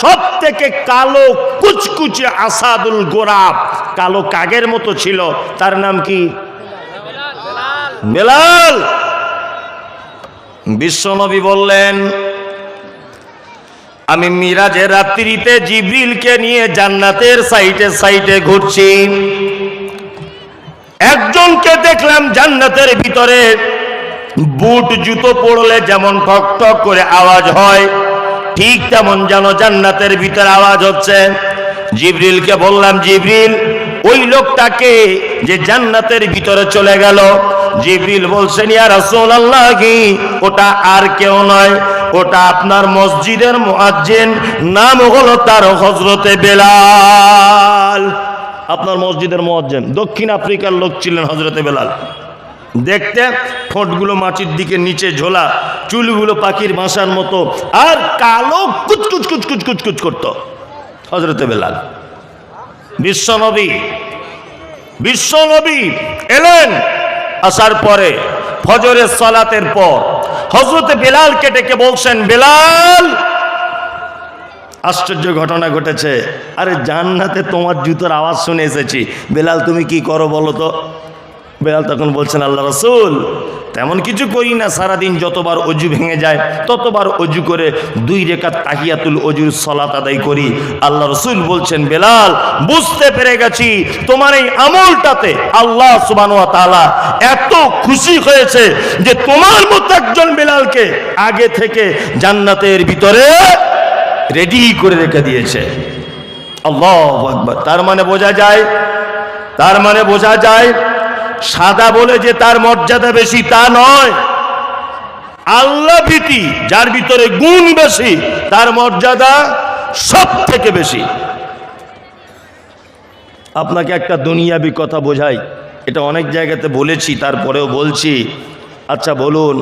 সব থেকে কালো কুচকুচে আসাদুল গোরাব। কালো কাগের মতো ছিল। তার নাম কি? বেলাল। বিশ্বনবী বললেন, আমি মিরাজের রাত্রিতে জিব্রিলকে নিয়ে জান্নাতের সাইটে সাইটে ঘুরছি। একজনকে দেখলাম জান্নাতের ভিতরে বুট জুতো পড়লে যেমন ঠক ঠক করে আওয়াজ হয় ঠিক তেমন যেন জান্নাতের ভিতরে আওয়াজ হচ্ছে। জিব্রিলকে বললাম, জিব্রিল, ওই লোকটাকে যে জান্নাতের ভিতরে চলে গেল। জিব্রিল বলছেন, ইয়া রাসূলুল্লাহ কি ওটা আর কেউ নয়। ওটা আপনার মসজিদের মুয়াজ্জিন নাম হলো তার হযরতে বেলাল। আপনার মসজিদের মুয়াজ্জিন দক্ষিণ আফ্রিকার লোক ছিলেন হযরতে বেলাল। দেখতে ঠোঁটগুলো মাটির দিকে নিচে ঝোলা, চুলগুলো পাখির বাসার মতো, আর কালো কুচকুচ কুচকুচ কুচকুচ করতো। হজরতে বেলাল। বিশ্বনবী বিশ্বনবী এলেন, আসার পরে ফজরের সলাতের পর হজরতে বেলালকে ডেকে বলছেন, বেলাল, আশ্চর্য ঘটনা ঘটেছে। আরে জান্নাতে তোমার জুতোর আওয়াজ শুনে এসেছি। বেলাল, তুমি কি করো বলো তো? বেলাল তখন বলছেন, আল্লাহ রসুল, তেমন কিছু করি না, সারাদিন যতবার অজু ভেঙে যায়, ততবার অজু করে দুই রেখাত তাহিয়াতুল অজুর সলাত আদায় করি। আল্লাহ রসুল বলছেন, বেলাল, বুঝতে পেরে গেছি, তোমার এই আমলটাতে আল্লাহ সুবান তালা এত খুশি হয়েছে যে তোমার মতো একজন বেলালকে আগে থেকে জান্নাতের ভিতরে রেডি করে রেখে দিয়েছে। আল্লাহ তার মানে বোঝা যায়, তার মানে বোঝা যায় সাদা বলে যে তার মর্যাদা বেশি তা নয়। আল্লাহ ভীতি, যার ভিতরে গুণ বেশি, তার মর্যাদা সব থেকে বেশি। আপনাকে একটা দুনিয়াবি কথা বোঝাই, এটা অনেক জায়গাতে বলেছি, তারপরেও বলছি। আচ্ছা বলুন,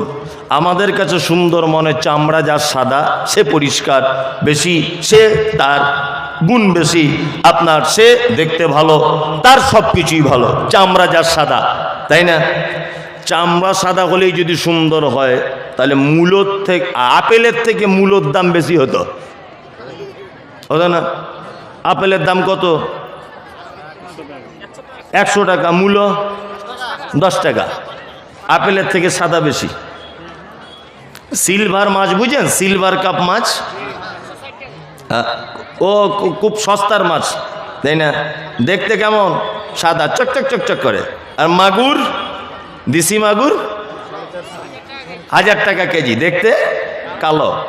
আমাদের কাছে সুন্দর মনে চামড়া যার সাদা, সে পরিষ্কার, বেশি সে তার গুণ বেশি আপনার সে দেখতে ভালো তার সব কিছুই ভালো। চামড়া যার সাদা তাই না? চামড়া সাদা হলেই যদি সুন্দর হয় তাহলে মূলোর থেকে আপেলের থেকে মূলোর দাম বেশি হতো। হতো না? আপেলের দাম কত? একশো টাকা মূল্য দশ টাকা। আপেলের থেকে সাদা বেশি। সিলভার মাছ বুঝেন? সিলভার কাপ মাছ। হ্যাঁ, ও খুব সস্তার মাছ, তাই না? দেখতে কেমন? সাদা, চকচক চকচক করে। আর মাগুর, দেশি মাগুর, হাজার টাকা কেজি, দেখতে কালো।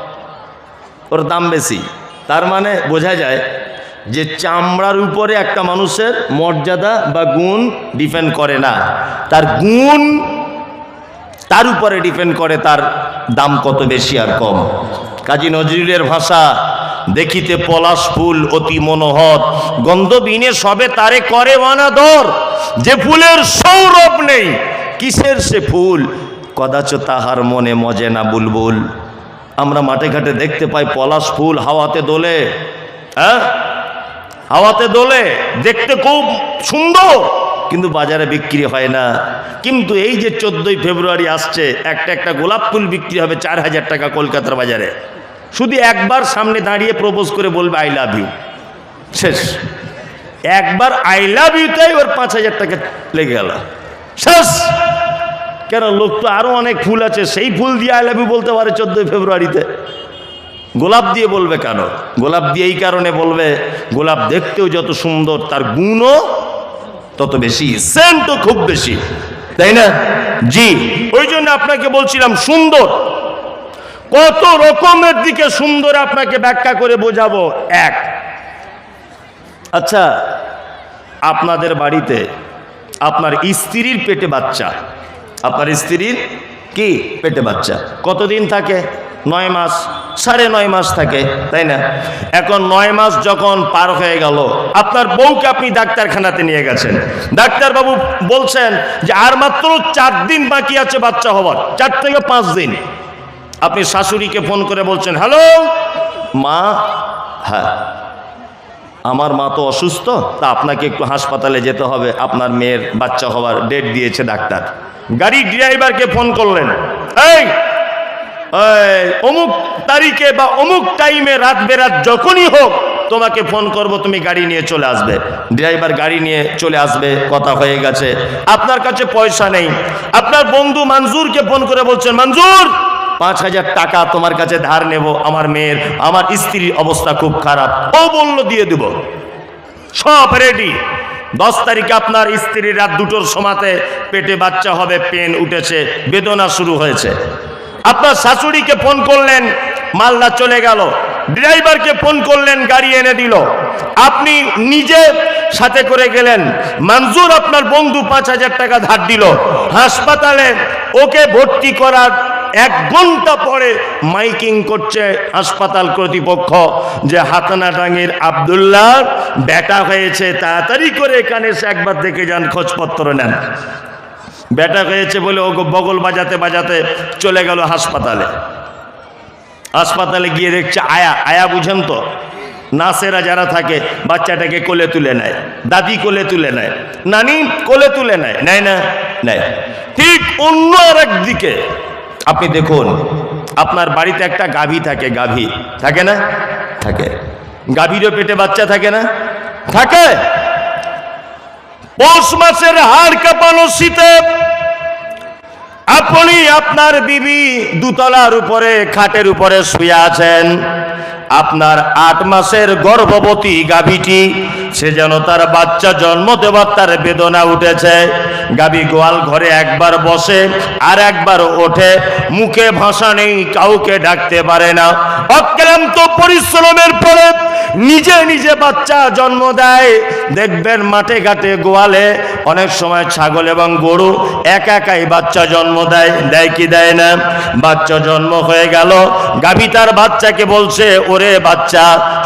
ওর দাম বেশি। তার মানে বোঝা যায় যে চামড়ার উপরে একটা মানুষের মর্যাদা বা গুণ ডিপেন্ড করে না। তার গুণ তার উপরে ডিপেন্ড করে, তার দাম কত বেশি আর কম। কাজী নজরুলের ভাষা দেখিতে পলাশ ফুল অতি মনোহর। গন্ধবিনে সবে তারে করে অনাদর। যে ফুলের সৌরভ নেই, কিসের সে ফুল? কদাচ তাহার মনে মজে না বুলবুল। আমরা মাঠে ঘাটে দেখতে পাই পলাশ ফুল হাওয়াতে দোলে। হ্যাঁ? হাওয়াতে দোলে, দেখতে খুব সুন্দর, কিন্তু বাজারে বিক্রি হয় না। কিন্তু এই যে চোদ্দোই ফেব্রুয়ারি আসছে, একটা একটা গোলাপ ফুল বিক্রি হবে চার হাজার টাকা কলকাতার বাজারে। শুধু একবার সামনে দাঁড়িয়ে প্রপোজ করে বলবে আই লাভ ইউ শেষ। একবার আই লাভ ইউতেই ওর পাঁচ হাজার টাকা লেগে গেল। শেষ। কেন, লোক তো আরও অনেক ফুল আছে, সেই ফুল দিয়ে আই লাভ ইউ বলতে পারে চোদ্দোই ফেব্রুয়ারিতে। গোলাপ দিয়ে বলবে কেন? গোলাপ দিয়ে এই কারণে বলবে, গোলাপ দেখতেও যত সুন্দর, তার গুণও তত বেশি সেন্টও খুব বেশি। তাই না? জি, ওই জন্য আপনাকে বলছিলাম সুন্দর। কত রকমের দিকে সুন্দর আপনাকে ব্যাখ্যা করে বোঝাবো। এক আচ্ছা আপনাদের বাড়িতে আপনার স্ত্রীর পেটে বাচ্চা, আপনার স্ত্রীর কি পেটে বাচ্চা? কতদিন থাকে? নয় মাস, সাড়ে নয় মাস থাকে, তাই না? এখন নয় মাস যখন পার হয়ে গেল, আপনার বউকে আপনি ডাক্তারখানাতে নিয়ে গেছেন। ডাক্তারবাবু বলছেন যে আর মাত্র চার দিন বাকি আছে বাচ্চা হওয়ার, চার থেকে পাঁচ দিন। আপনি শাশুড়িকে ফোন করে বলছেন, হ্যালো, মা। হ্যাঁ। আমার মা তো অসুস্থ, তা আপনাকে একটু হাসপাতালে যেতে হবে। আপনার মেয়ের বাচ্চা হওয়ার ডেট দিয়েছে ডাক্তার। গাড়ির ড্রাইভারকে ফোন করলেন। এই অমুক তারিখে বা অমুক টাইমে রাত বেরাত যখনই হোক, তোমাকে ফোন করব, তুমি গাড়ি নিয়ে চলে আসবে। ড্রাইভার গাড়ি নিয়ে চলে আসবে, কথা হয়ে গেছে। আপনার কাছে পয়সা নেই। আপনার বন্ধু মঞ্জুরকে ফোন করে বলছেন, মঞ্জুর পাঁচ হাজার টাকা তোমার কাছে ধার নেব, আমার মেয়ের। আমার স্ত্রীর অবস্থা খুব খারাপ। ও বলল, দিয়ে দেব। সব রেডি দশ তারিখে আপনার স্ত্রীর রাত দুটোর সমাতে পেটে বাচ্চা হবে, পেন উঠেছে, বেদনা শুরু হয়েছে। আপনার শাশুড়িকে ফোন করলেন, মালদা চলে গেল। ড্রাইভারকে ফোন করলেন, গাড়ি এনে দিল। আপনি নিজে সাথে করে গেলেন। মঞ্জুর আপনার বন্ধু পাঁচ হাজার টাকা ধার দিল। হাসপাতালে ওকে ভর্তি করার এক ঘণ্টা পরে মাইকিং করছে হাসপাতাল কর্তৃপক্ষ যে হাতানাটাঙ্গির আবদুল্লাহ, ব্যাটা হয়েছে, তাড়াতাড়ি করে এখানে এসে একবার দেখে যান, খোঁজপত্র নেন। ব্যাটা হয়েছে বলে ও বগল বাজাতে বাজাতে চলে গেল হাসপাতালে। হাসপাতালে গিয়ে দেখছে আয়া আয়া বুঝেন তো? নাসেরা যারা থাকে, বাচ্চাটাকে কোলে তুলে নেয়, দাদি কোলে তুলে নেয়, নানি কোলে তুলে নেয় নেয় না? নেয়। ঠিক অন্য আর দিকে আপনি দেখুন, আপনার বাড়িতে একটা গাভী থাকে গাভী। থাকে না? থাকে। গাভীরও পেটে বাচ্চা থাকে না? থাকে। পৌষ মাসের হাড় কাঁপানো শীতে আপনি আপনার বিবি দুতলার উপরে, খাটের উপরে শুয়ে আছেন। আপনার আট মাসের গর্ভবতী গাভীটি, সে যেন তার বাচ্চা জন্ম দেবার তার বেদনা উঠেছে। গাভী গোয়াল ঘরে একবার বসে আর একবার ওঠে। মুখে ভাষা নেই, কাউকে ডাকতে পারে না। অক্লান্ত পরিশ্রমের পরে নিজে নিজে বাচ্চা জন্ম দেয়। দেখবেন মাঠে ঘাটে গোয়ালে অনেক সময় ছাগল এবং গরু একা একাই বাচ্চা জন্ম দেয়। দেয় কি দেয় না? বাচ্চা জন্ম হয়ে গেল। গাভী তার বাচ্চাকে বলছে, ওরে বাচ্চা,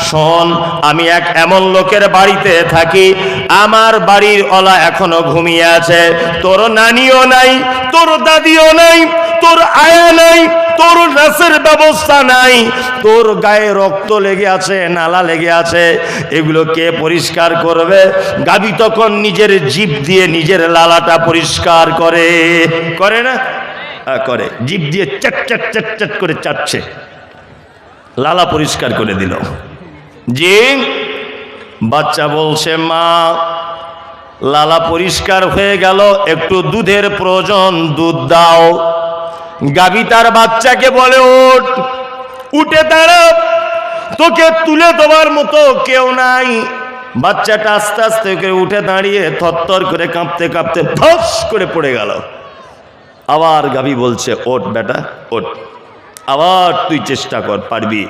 শোন, আমি এক এমন লোকের বাড়িতে থাকি। আমার বাড়ির অলা এখনও ঘুমিয়ে আছে। তোর নানিও নাই তোর দাদিও নাই তোর আয়া নাই তোর নাচের ব্যবস্থা নাই। তোর গায়ে রক্ত লেগে আছে নালা লেগে আছে এগুলো কে পরিষ্কার করবে? গাবি তখন নিজের জিভ দিয়ে নিজের লালাটা পরিষ্কার করে। করে না? হ্যাঁ, করে। জিভ দিয়ে চাট চাট চাট চাট করে চাচ্ছে লালা পরিষ্কার করে দিল। জি বাচ্চা বলছে মা লালা পরিষ্কার হয়ে গেল, একটু দুধের প্রয়োজন, দুধ দাও। গাভী তার বাচ্চাকে বলে, ওঠ, উঠে দাঁড়া তোকে তুলে দেওয়ার মতো কেউ নাই। বাচ্চাটা আস্তে আস্তে করে উঠে দাঁড়িয়ে থরথর করে কাঁপতে কাঁপতে ধস করে পড়ে গেল। আবার গাভী বলছে ওট বেটা ওট আবার তুই চেষ্টা কর, পারবি।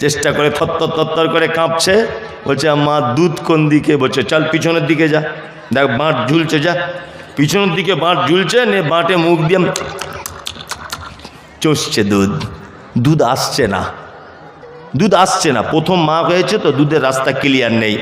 চেষ্টা করে থরথর থরথর করে কাঁপছে। বলছে, মা, দুধ কোন দিকে? বলছে, চল পিছনের দিকে যা। দেখ, বাঁট ঝুলছে, যা। পিছনের দিকে বাঁট ঝুলছে নে বাঁটে মুখ দিয়ে চষছে দুধ। দুধ আসছে না। দুধ আসছে না। প্রথম মা হয়েছে তো দুধের রাস্তা ক্লিয়ার নেই।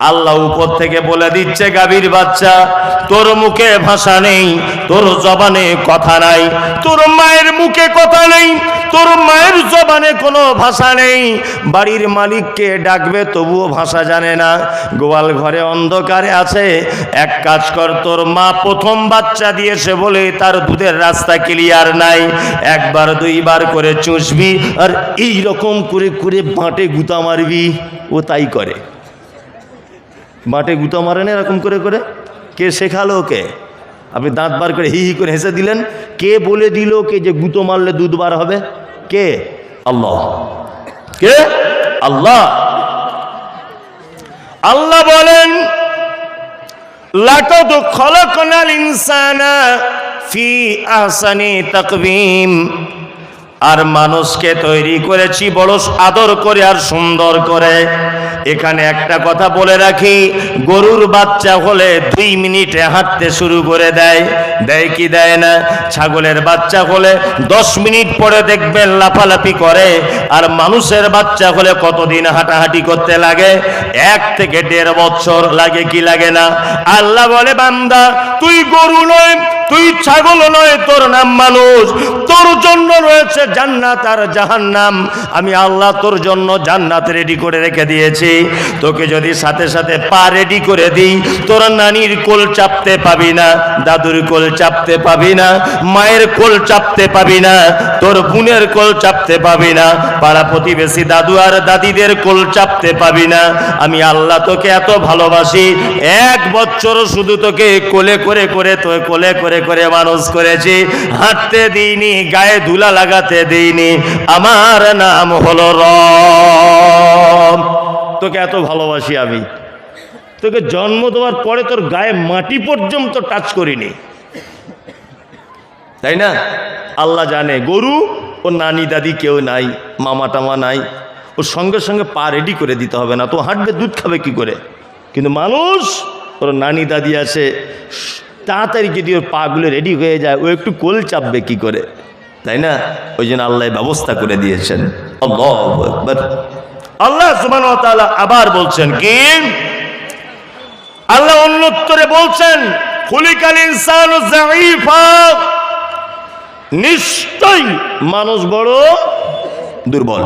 আল্লাহ উপর থেকে বলে দিচ্ছে, গাভীর বাচ্চা, তোর মুখে ভাষা নেই, তোর জবানে কথা নাই, তোর মায়ের মুখে কথা নেই তোর মায়ের জবানে কোনো ভাষা নেই। বাড়ির মালিককে ডাকবে, তবুও ভাষা জানে না। গোয়াল ঘরে অন্ধকারে আছে। এক কাজ কর, তোর মা প্রথম বাচ্চা দিয়েছে বলে তার দুধের রাস্তা ক্লিয়ার নাই। একবার, দুইবার করে চুষবি আর এই রকম করে করে বাঁটে গুতা মারবি। ও তাই করে। বাঁটে গুতা মারে না এরকম করে করে? কে শেখালো ওকে? আপনি দাঁত বার করে হি হি করে হেসে দিলেন। কে বলে দিল কে যে গুঁতো মারলে দুধ বার হবে? কে? আল্লাহ। কে? আল্লাহ। আল্লাহ বলেন খলকনাল ইনসানা ফি আহসানি তাকবীম। আর মানুষকে তৈরি করেছি বড় আদর করে আর সুন্দর করে। এখানে একটা কথা বলে রাখি, গরুর বাচ্চা হলে দুই মিনিটে হাঁটতে শুরু করে দেয়। দেয় কি দেয় না? ছাগলের বাচ্চা হলে দশ মিনিট পরে দেখবেন লাফালাফি করে। আর মানুষের বাচ্চা হলে কতদিন হাঁটাহাঁটি করতে লাগে? এক থেকে দেড় বছর লাগে কি লাগে না? আল্লাহ বলে, বান্দা, তুই গরু নয়, তুই ছাগল নয়, তোর নাম মানুষ। তোর জন্য রয়েছে জান্নাত আর জাহান্নাম। আমি আল্লাহ তোর জন্য জান্নাত রেডি করে রেখে দিয়েছি। তোকে যদি সাথে সাথে পা রেডি করে দিই, তোর নানির কোল চাপতে পাবি না, দাদুর কোল চাপতে পাবি না, মায়ের কোল চাপতে পাবি না, তোর বোনের কোল চাপতে পাবি না, পাড়া প্রতিবেশী দাদু আর দাদিদের কোল চাপতে পাবি না। আমি আল্লাহ তোকে এত ভালোবাসি, এক বছর শুধু তোকে কোলে করে করে তো কোলে করে করে মানুষ করেছি। হাঁটতে দিইনি গায়ে দুলা লাগাতে দিইনি। আমার নাম হলো রব। তোকে এত ভালোবাসি আমি। তোকে জন্ম দেওয়ার পরে তোর গায়ে মাটি পর্যন্ত টাচ করিনি। তাই না? আল্লাহ জানে, গরু ও নানি দাদি কেউ নাই, মামা টামা নাই। ওর সঙ্গে সঙ্গে পা রেডি করে দিতে হবে না। তো হাঁটবে, দুধ খাবে কি করে? কিন্তু মানুষ, ওর নানি দাদি আছে তাড়াতাড়ি যদি ওর পাগুলো রেডি হয়ে যায়, ও একটু কোল চাপবে কি করে? তাই না? ওই জন্য আল্লাহ ব্যবস্থা করে দিয়েছেন। আল্লাহু আবার বলছেন কি? আল্লাহ অন্যত্তরে বলছেন নিশ্চয়ই মানুষ বড় দুর্বল।